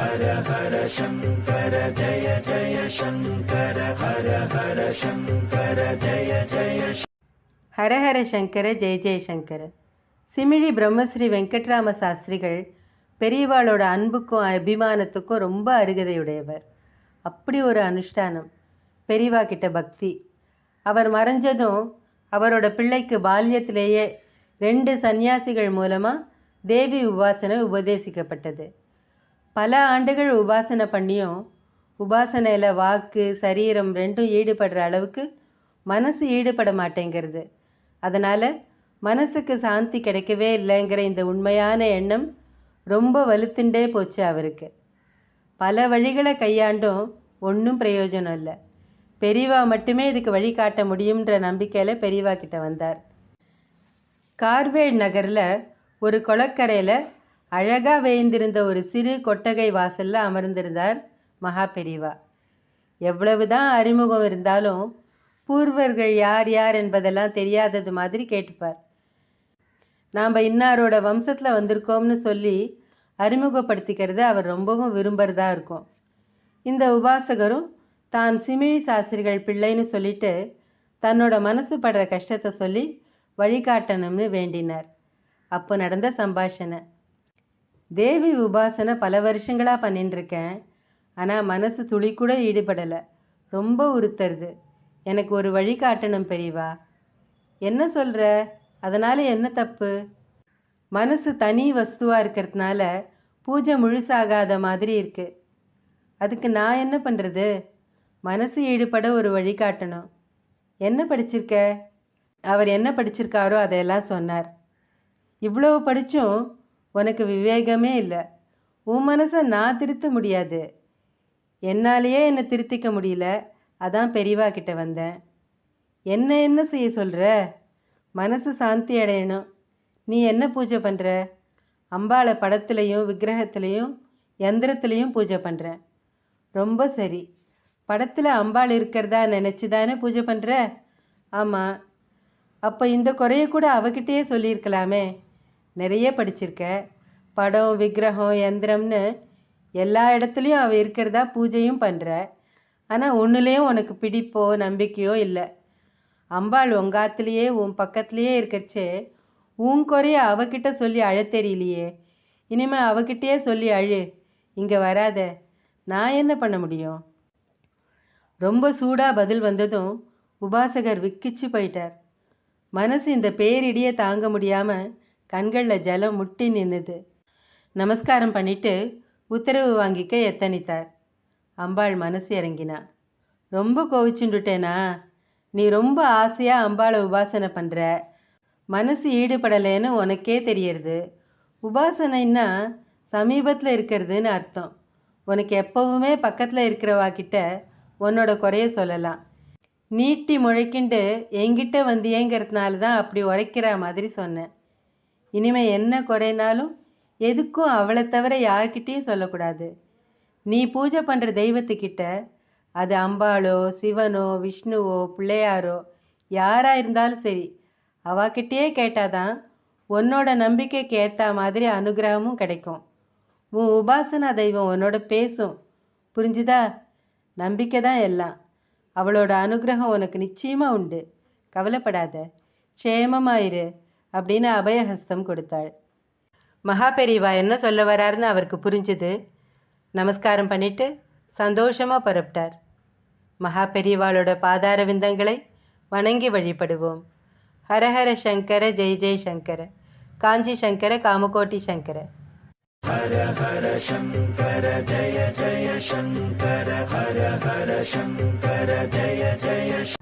ஹர ஹர சங்கர ஜய ஜய சங்கர ஹர ஹர சங்கர ஜய ஜய ஹரஹர சங்கர ஜெய ஜெயசங்கர சிமிழி பிரம்மஸ்ரீ வெங்கட்ராம சாஸ்திரிகள் பெரியவாளோட அன்புக்கும் அபிமானத்துக்கும் ரொம்ப அருகதையுடையவர். அப்படி ஒரு அனுஷ்டானம். பெரியவா கிட்ட பக்தி. அவர் மறைஞ்சதும் அவரோட பிள்ளைக்கு பால்யத்திலேயே ரெண்டு சந்நியாசிகள் மூலமாக தேவி உபாசனை உபதேசிக்கப்பட்டது. பல ஆண்டுகள் உபாசனை பண்ணியும் உபாசனையில் வாக்கு சரீரம் ரெண்டும் ஈடுபடுற அளவுக்கு மனசு ஈடுபட மாட்டேங்கிறது. அதனால் மனசுக்கு சாந்தி கிடைக்கவே இல்லைங்கிற இந்த உண்மையான எண்ணம் ரொம்ப வலுத்துண்டே போச்சு அவருக்கு. பல வழிகளை கையாண்டும் ஒன்றும் பிரயோஜனம் இல்லை. பெரியவா மட்டுமே இதுக்கு வழி காட்ட முடியுன்ற நம்பிக்கையில் பெரியவா கிட்ட வந்தார். கார்வேட் நகரில் ஒரு குளக்கரையில் அழகாக வேய்ந்திருந்த ஒரு சிறு கொட்டகை வாசலில் அமர்ந்திருந்தார் மகா பெரியவா எவ்வளவுதான் அறிமுகம் இருந்தாலும் பூர்வர்கள் யார் யார் என்பதெல்லாம் தெரியாதது மாதிரி கேட்டுப்பார். நாம் இன்னாரோட வம்சத்தில் வந்திருக்கோம்னு சொல்லி அறிமுகப்படுத்திக்கிறது அவர் ரொம்பவும் விரும்புகிறதா இருக்கும். இந்த உபாசகரும் தான் சிமிழி சாஸ்திரிகள் பிள்ளைன்னு சொல்லிட்டு தன்னோட மனசு படுற கஷ்டத்தை சொல்லி வழிகாட்டணும்னு வேண்டினார். அப்போ நடந்த சம்பாஷணை. தேவி உபாசனை பல வருஷங்களாக பண்ணிட்டுருக்கேன் ஆனால் மனசு துளி கூட ஈடுபடலை. ரொம்ப உறுத்தருது. எனக்கு ஒரு வழி காட்டணும் பெரியவா. என்ன சொல்கிற அதனால் என்ன தப்பு? மனசு தனி வஸ்துவாக இருக்கிறதுனால பூஜை முழுசாகாத மாதிரி இருக்குது அதுக்கு நான் என்ன பண்ணுறது மனசு ஈடுபட ஒரு வழி காட்டணும். என்ன படிச்சிருக்க? அவர் என்ன படிச்சிருக்காரோ அதையெல்லாம் சொன்னார். இவ்வளவு படித்தும் உனக்கு விவேகமே இல்லை. உன் மனசை நான் திருத்த முடியாது. என்னாலேயே என்னை திருத்திக்க முடியல. அதான் பெரியவா கிட்ட வந்தேன். என்ன என்ன செய்ய சொல்கிற மனசு சாந்தி அடையணும். நீ என்ன பூஜை பண்ணுற அம்பாளை படத்துலையும் விக்கிரகத்துலேயும் யந்திரத்துலேயும் பூஜை பண்ணுறேன் ரொம்ப சரி. படத்தில் அம்பாள் இருக்கிறதா நினச்சி தானே பூஜை பண்ணுற ஆமாம் அப்போ இந்த குறைய கூட அவகிட்டயே சொல்லியிருக்கலாமே. நிறைய படிச்சிருக்க. படம் விக்கிரகம் யந்திரம்னு எல்லா இடத்துலையும் அவள் இருக்கிறதா பூஜையும் பண்ணுற ஆனால் ஒன்றுலேயும் உனக்கு பிடிப்போ நம்பிக்கையோ இல்லை. அம்பாள் உங்காத்துலேயே உன் பக்கத்துலேயே இருக்கச்சே. உன் குறைய அவகிட்ட சொல்லி அழ தெரியலையே. இனிமேல் அவகிட்டயே சொல்லி அழு. இங்கே வராத. நான் என்ன பண்ண முடியும்? ரொம்ப சூடாக பதில் வந்ததும் உபாசகர் விக்கிச்சு போயிட்டார். மனசு இந்த பேரிடியை தாங்க முடியாமல் கண்களில் ஜலம் முட்டி நின்னுது. நமஸ்காரம் பண்ணிட்டு உத்தரவு வாங்கிக்க எத்தனித்தார். அம்பாள் மனசு இறங்கினா. ரொம்ப கோவிச்சுண்டுட்டேனா? நீ ரொம்ப ஆசையாக அம்பாளை உபாசனை பண்ணுற மனசு ஈடுபடலைன்னு உனக்கே தெரியறது. உபாசனைன்னா சமீபத்தில் இருக்கிறதுன்னு அர்த்தம். உனக்கு எப்பவுமே பக்கத்தில் இருக்கிறவா கிட்ட உன்னோட குறைய சொல்லலாம். நீட்டி முழைக்கிண்டு எங்கிட்ட வந்தியேங்கிறதுனால தான் அப்படி உரைக்கிற மாதிரி சொன்னேன். இனிமே என்ன குறைனாலும் எதுக்கும் அவளை தவிர யார்கிட்டேயும் சொல்லக்கூடாது. நீ பூஜை பண்ணுற தெய்வத்துக்கிட்ட அது அம்பாளோ சிவனோ விஷ்ணுவோ பிள்ளையாரோ யாராக இருந்தாலும் சரி அவாக்கிட்டேயே கேட்டாதான் உன்னோட நம்பிக்கைக்கு ஏற்ற மாதிரி அனுகிரகமும் கிடைக்கும். உன் உபாசனா தெய்வம் உன்னோட பேசும். புரிஞ்சுதா? நம்பிக்கை தான் எல்லாம். அவளோட அனுகிரகம் உனக்கு நிச்சயமாக உண்டு. கவலைப்படாத. க்ஷேமமாயிரு. அப்படின்னு அபயஹஸ்தம் கொடுத்தாள். மகா பெரியவா என்ன சொல்ல வராருன்னு அவருக்கு புரிஞ்சுது. நமஸ்காரம் பண்ணிட்டு சந்தோஷமாக புறப்பட்டார். மகா பெரியவாளோட பாதார விந்தங்களை வணங்கி வழிபடுவோம். ஹரஹர சங்கர ஜெய் ஜெய் சங்கர. காஞ்சி சங்கர காமகோட்டி சங்கர. ஹர ஹர சங்கர ஜய ஜய சங்கர. ஹர ஹர சங்கர ஜய ஜய